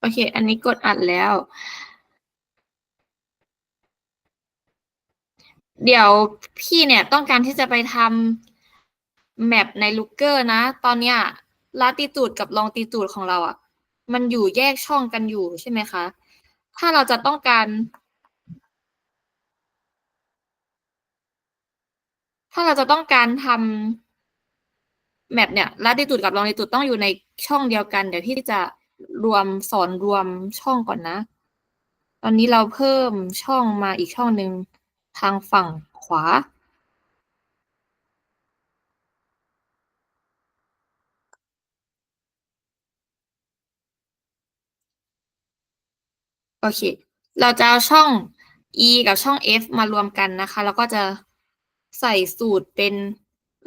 โอเค อันนี้กดอัดแล้ว เดี๋ยวพี่เนี่ยต้องการที่จะไปทำแมปใน Looker นะ ตอนเนี้ยลาติจูดกับลองติจูดของเราอะ่ะ มันอยู่แยกช่องกันอยู่ใช่ไหมคะ ถ้าเราจะต้องการ ถ้าเราจะต้องการทำแมปเนี่ยลาติจูดกับลองติจูดต้องอยู่ในช่องเดียวกัน เดี๋ยวพี่จะ รวมสอนรวมช่องก่อนนะ ตอนนี้เราเพิ่มช่องมาอีกช่องหนึ่งทางฝั่งขวา โอเค เราจะเอาช่อง e กับช่อง f มารวมกันนะคะ แล้วก็จะใส่สูตรเป็น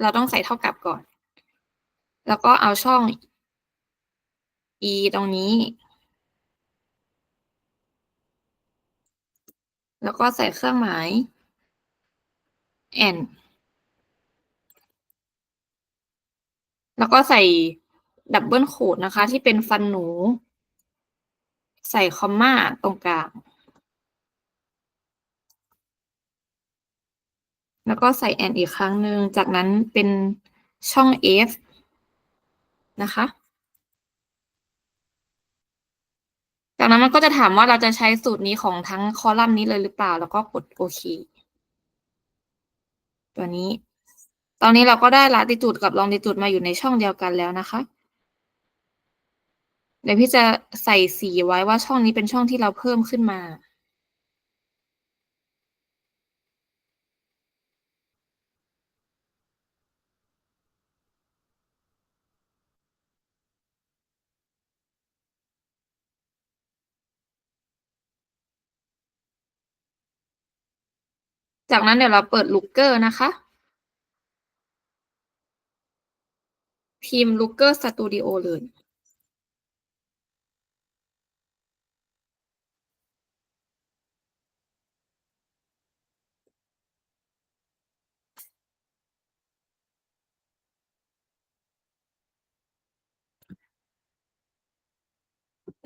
เราต้องใส่เท่ากับก่อน แล้วก็เอาช่อง e ตรงนี้ แล้วก็ใส่เครื่องหมาย and แล้วก็ใส่ดับเบิลโคดนะคะ ที่เป็นฟันหนู ใส่คอมมาตรงกลาง แล้วก็ใส่ and อีกครั้งหนึ่ง จากนั้นเป็นช่อง f นะคะ จากนั้นมันก็จะถามว่าเราจะใช้สูตรนี้ของทั้งคอลัมน์นี้เลยหรือเปล่า แล้วก็กดโอเค ตัวนี้ ตอนนี้เราก็ได้ละติจูดกับลองติจูดมาอยู่ในช่องเดียวกันแล้วนะคะ เดี๋ยวพี่จะใส่สีไว้ว่าช่องนี้เป็นช่องที่เราเพิ่มขึ้นมา จากนั้นเดี๋ยวเราเปิด Looker นะคะ พิมพ์ Looker Studio เลย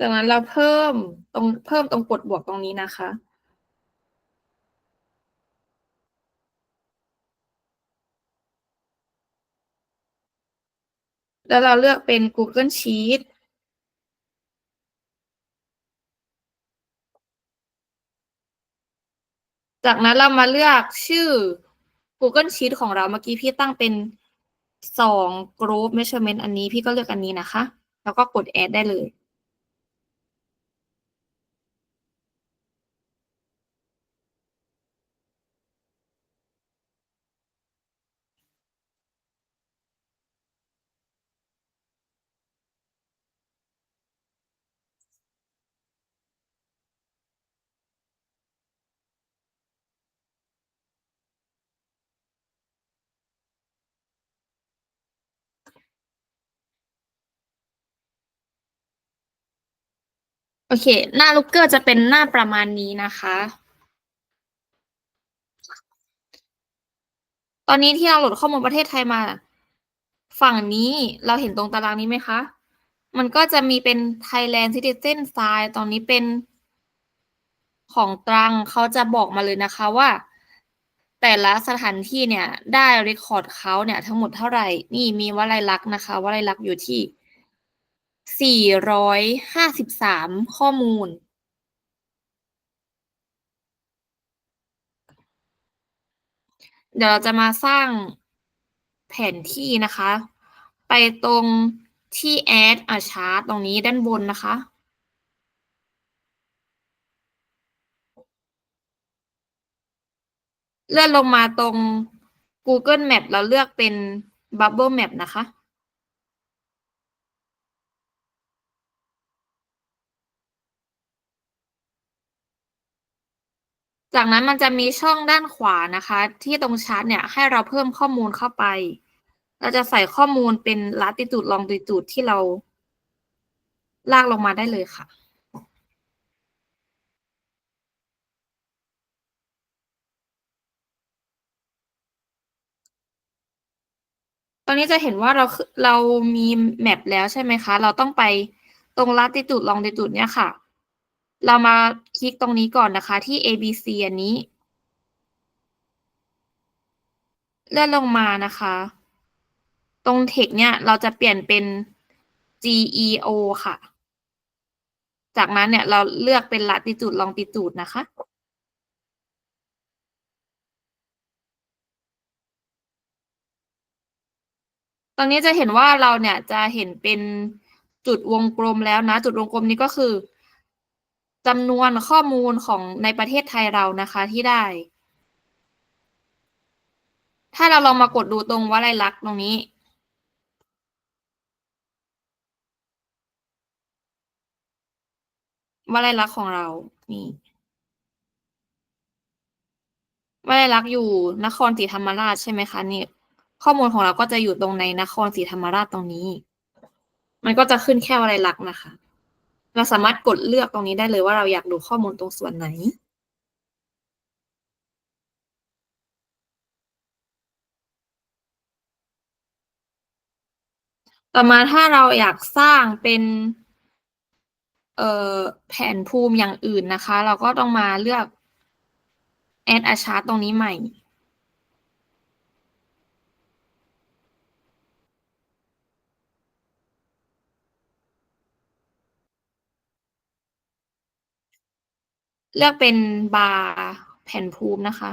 จากนั้นเราเพิ่มตรงเพิ่มตรงกดบวกตรงนี้นะคะ แล้วเราเลือกเป็น Google Sheet จากนั้นเรามาเลือกชื่อ Google Sheet ของเราเมื่อกี้พี่ตั้งเป็นสอง Group Measurement อันนี้พี่ก็เลือกอันนี้นะคะ แล้วก็กด Add ได้เลย โอเค หน้า Looker จะเป็นหน้าประมาณนี้นะคะ ตอนนี้ที่เราโหลดข้อมูลประเทศไทยมา ฝั่งนี้เราเห็นตรงตารางนี้ไหมคะ มันก็จะมีเป็น Thailand Citizen File ตอนนี้เป็นของตรังเขาจะบอกมาเลยนะคะว่า แต่ละสถานที่เนี่ยได้รคคอร์ดเขาเนี่ยทั้งหมดเท่าไหร่ นี่มีวลัยลักษณ์นะคะวลัยลักษณ์อยู่ที่ 453 ข้อมูล เดี๋ยวเราจะมาสร้างแผนที่นะคะ ไปตรงที่ add a chart ตรงนี้ด้านบนนะคะเลื่อนลงมาตรง Google Map เราเลือกเป็น Bubble Map นะคะ จากนั้นมันจะมีช่องด้านขวานะคะ ที่ตรงชาร์ตเนี่ยให้เราเพิ่มข้อมูลเข้าไป เราจะใส่ข้อมูลเป็น latitude longitude ที่เราลากลงมาได้เลยค่ะตอนนี้จะเห็นว่าเราเรามีแมปแล้วใช่ไหมคะ เราต้องไปตรง latitude longitude เนี่ยค่ะ เรามาคลิกตรงนี้ก่อนนะคะ ที่ ABC อันนี้ เลื่อนลงมานะคะ ตรง text เนี่ย เราจะเปลี่ยนเป็น GEO ค่ะ จากนั้นเนี่ยเราเลือกเป็น latitude longitude นะคะตรงนี้จะเห็นว่าเราเนี่ยจะเห็นเป็นจุดวงกลมแล้วนะ จุดวงกลมนี้ก็คือ จำนวนข้อมูลของในประเทศไทยเรานะคะที่ได้ ถ้าเราลองมากดดูตรงวลัยลักษณ์ตรงนี้ วลัยลักษณ์ของเรา นี่วลัยลักษณ์อยู่นครศรีธรรมราชใช่ไหมคะนี่ข้อมูลของเราก็จะอยู่ตรงในนครศรีธรรมราชตรงนี้ มันก็จะขึ้นแค่วลัยลักษณ์นะคะ เราสามารถกดเลือกตรงนี้ได้เลยว่าเราอยากดูข้อมูลตรงส่วนไหน ต่อมาถ้าเราอยากสร้างเป็นเอ่อแผนภูมิอย่างอื่นนะคะ เราก็ต้องมาเลือก add a chart ตรงนี้ใหม่ เลือกเป็นบาร์แผ่นภูมินะคะ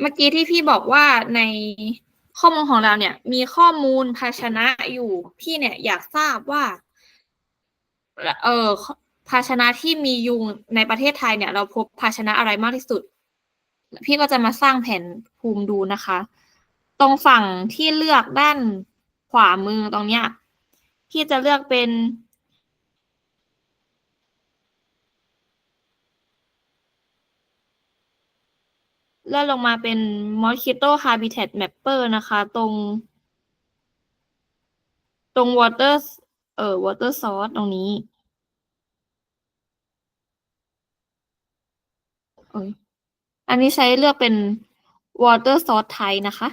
เมื่อกี้ที่พี่บอกว่าในข้อมูลของเราเนี่ย มีข้อมูลภาชนะอยู่พี่เนี่ยอยากทราบว่า เออภาชนะที่มียุงในประเทศไทยเนี่ย เราพบภาชนะอะไรมากที่สุด พี่ก็จะมาสร้างแผนภูมิดูนะคะ ตรงฝั่งที่เลือกด้านขวามือตรงเนี้ยพี่จะเลือกเป็นเลื่อนลงมาเป็น Mosquito Habitat Mapper นะคะ ตรง ตรง water เอ่อ water source ตรงนี้ เอ้ย อันนี้ใช้เลือกเป็น water source type นะคะ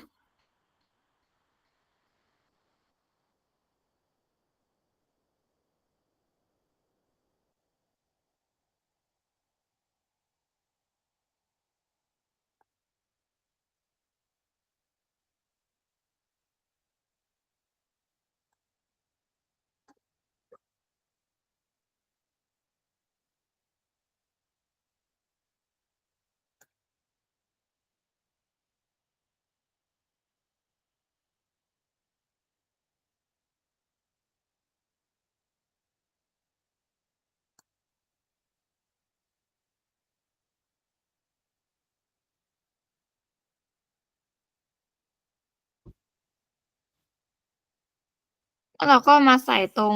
แล้วเราก็มาใส่ตรง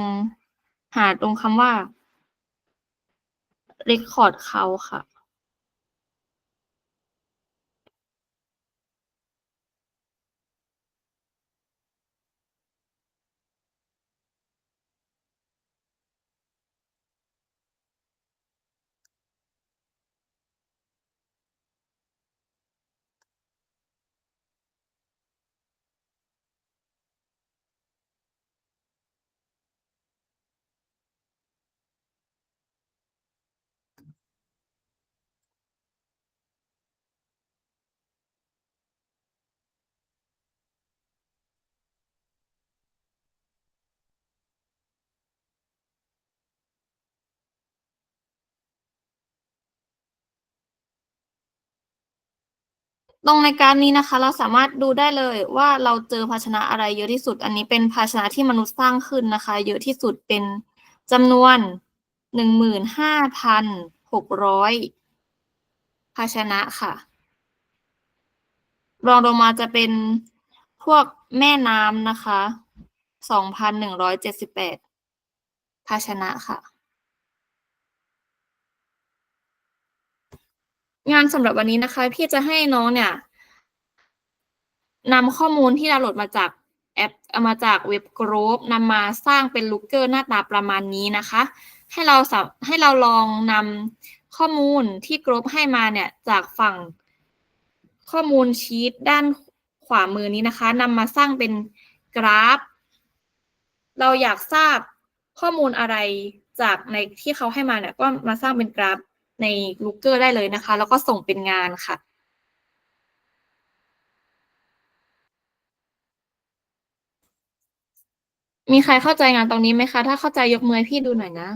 หาตรงคำว่า record เขาค่ะ ตรงในกาฟนี้นะคะ เราสามารถดูได้เลยว่าเราเจอภาชนะอะไรเยอะที่สุด อันนี้เป็นภาชนะที่มนุษย์สร้างขึ้นนะคะ เยอะที่สุดเป็นจำนวนหนึ่งหมื่นห้าพันหกร้อยภาชนะค่ะ รองลงมาจะเป็นพวกแม่น้ำนะคะสองพันหนึ่งร้อยเจ็ดสิบแปดภาชนะค่ะ งานสำหรับวันนี้นะคะ พี่จะให้น้องเนี่ยนำข้อมูลที่ดาวน์โหลดมาจากแอปเอามาจากเว็บกร o ฟนำมาสร้างเป็นลูกเกอร์หน้าตาประมาณนี้นะคะ ให้เราสับให้เราลองนำข้อมูลที่กรบให้มาเนี่ยจากฝั่งข้อมูลชีตด้านขวามือนี้นะคะนำมาสร้างเป็นกราฟ เราอยากทราบข้อมูลอะไรจากในที่เขาให้มาเนี่ยก็มาสร้างเป็นกราฟ ใน Looker ได้เลยนะคะ แล้วก็ส่งเป็นงานค่ะมีใครเข้าใจงานตรงนี้ไหมคะ ถ้าเข้าใจยกมือพี่ดูหน่อยนะ